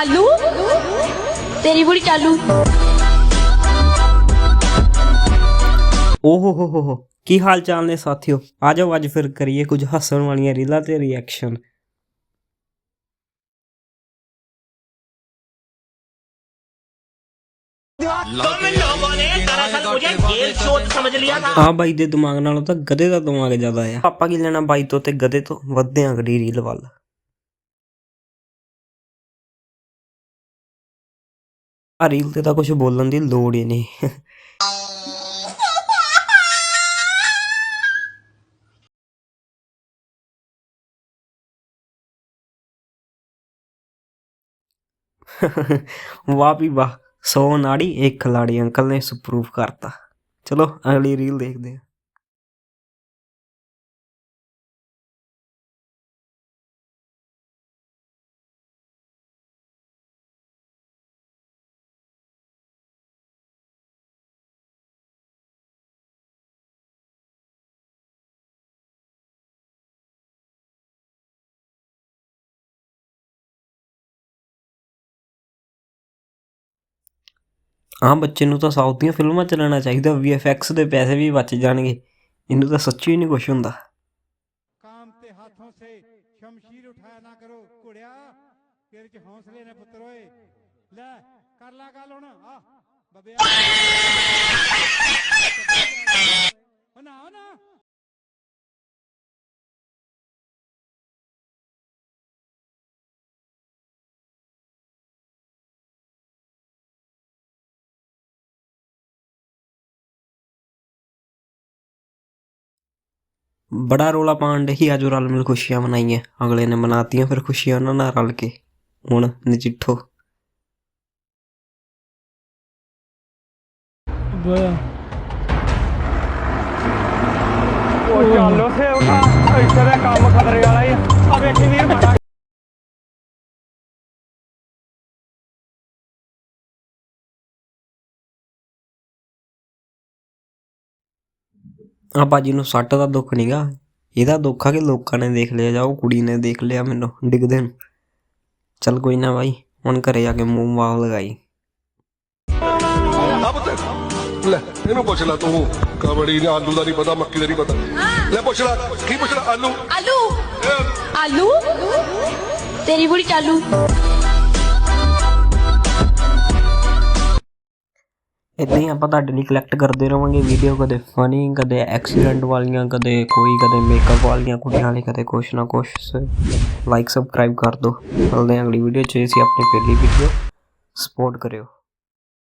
ਆਲੂ ਤੇਰੀ ਬੁੜੀ ਚਾਲੂ ਓਹ ਹੋ ਹੋ ਹੋ ਕੀ ਹਾਲ ਚਾਲ ਨੇ ਸਾਥੀਓ ਆ ਜਾਓ ਅੱਜ ਫਿਰ ਕਰੀਏ ਕੁਝ ਹੱਸਣ ਵਾਲੀਆਂ ਰੀਲਾਂ ਤੇ ਰਿਐਕਸ਼ਨ ਆ ਬਾਈ ਦੇ ਦਿਮਾਗ ਨਾਲੋਂ ਤਾਂ ਗਧੇ ਦਾ ਦਿਮਾਗ ਜ਼ਿਆਦਾ ਆ ਆਪਾਂ ਕੀ ਲੈਣਾ ਬਾਈ ਤੋਂ ਤੇ ਗਧੇ ਤੋਂ ਵੱਧਦੇ ਆਂ ਅਗਲੀ ਰੀਲ ਵੱਲ ਆ ਰੀਲ ਤੇ ਤਾਂ ਕੁਝ ਬੋਲਣ ਦੀ ਲੋੜ ਹੀ ਨਹੀਂ। ਵਾਹ ਵੀ ਵਾਹ, ਸੌ ਨਾੜੀ, ਇੱਕ ਖਿਲਾੜੀ ਅੰਕਲ ਨੇ ਸਪਰੂਵ ਕਰਤਾ। ਚਲੋ, ਅਗਲੀ ਰੀਲ ਦੇਖਦੇ ਹਾਂ। ਆਮ ਬੱਚੇ ਨੂੰ ਤਾਂ ਸਾਊਥ ਦੀਆਂ ਫਿਲਮਾਂ ਚ ਲੈਣਾ ਚਾਹੀਦਾ ਐਕਸ ਦੇ ਪੈਸੇ ਵੀ ਬਚ ਜਾਣਗੇ। ਇਹਨੂੰ ਤਾਂ ਸੱਚੀ ਨਹੀਂ ਕੁਝ ਹੁੰਦਾ। ਕਾਮ ਤੇ ਹੱਥੋਂ ਸੇ ਸ਼ਮਸ਼ੀਰ ਉਠਾਇਆ ਨਾ ਕਰੋ ਕੁੜਿਆ ਤੇਰੇ ਚ ਹੌਸਲੇ ਨੇ ਪੁੱਤਰ ਓਏ। ਲੈ, ਕਰ ਲਾ ਗੱਲ ਹੁਣ। ਆ, ਬਬਿਆ। ਬੜਾ ਰੋਲਾ ਪਾਉਣ ਦੇ ਅੱਜ ਰਲ ਮਿਲ ਖੁਸ਼ੀਆਂ ਮਨਾਈਆਂ। ਅਗਲੇ ਨੇ ਮਨਾਤੀਆਂ, ਫਿਰ ਖੁਸ਼ੀਆਂ ਉਹਨਾਂ ਨਾਲ ਰਲ ਕੇ। ਹੁਣ ਨਜਿੱਠੋ। ਉਹ ਚੱਲ ਉਸੇ ਉਠਾ ਇੱਥੇ ਦਾ ਕੰਮ ਖਤਰੇ ਵਾਲਾ ਹੀ ਆ। ਆ ਬਾਜੀ ਨੂੰ ਸੱਟ ਦਾ ਦੁੱਖ ਨਹੀਂਗਾ ਇਹਦਾ ਦੁੱਖ ਆ ਕਿ ਲੋਕਾਂ ਨੇ ਦੇਖ ਲਿਆ ਜਾਂ ਉਹ ਕੁੜੀ ਨੇ ਦੇਖ ਲਿਆ ਮੈਨੂੰ ਡਿੱਗਦੇ ਨੂੰ। ਚੱਲ ਕੋਈ ਨਾ ਬਾਈ ਹੁਣ ਘਰੇ ਜਾ ਕੇ ਮੂੰਹ ਵਾਹ ਲਗਾਈ। ਲੈ ਇਹਨੂੰ ਪੁੱਛ ਲੈ ਤੂੰ। ਕਬੜੀ ਨੇ ਆਲੂ ਦਾ ਨਹੀਂ ਪਤਾ ਮੱਕੀ ਦਾ ਨਹੀਂ ਪਤਾ। ਲੈ ਪੁੱਛ ਲੈ ਕੀ ਪੁੱਛ ਲੈ? ਆਲੂ। ਆਲੂ? ਆਲੂ? ਤੇਰੀ ਬੁੜੀ ਚਾਲੂ। ਇੱਦਾਂ ਹੀ ਆਪਾਂ ਤੁਹਾਡੇ ਲਈ ਕਲੈਕਟ ਕਰਦੇ ਰਵਾਂਗੇ ਵੀਡੀਓ ਕਦੇ ਫਨੀ ਕਦੇ ਐਕਸੀਡੈਂਟ ਵਾਲੀਆਂ, ਕਦੇ ਕੋਈ, ਕਦੇ ਮੇਕਅਪ ਵਾਲੀਆਂ ਕੁੜੀਆਂ ਵਾਲੀ, ਕਦੇ ਕੁਛ ਨਾ ਕੁਛ। ਲਾਈਕ ਸਬਸਕ੍ਰਾਈਬ ਕਰ ਦਿਓ। ਮਿਲਦੇ ਹਾਂ ਅਗਲੀ ਵੀਡੀਓ 'ਚ। ਅਸੀਂ ਆਪਣੀ ਪਹਿਲੀ ਵੀਡੀਓ ਸਪੋਰਟ ਕਰਿਓ।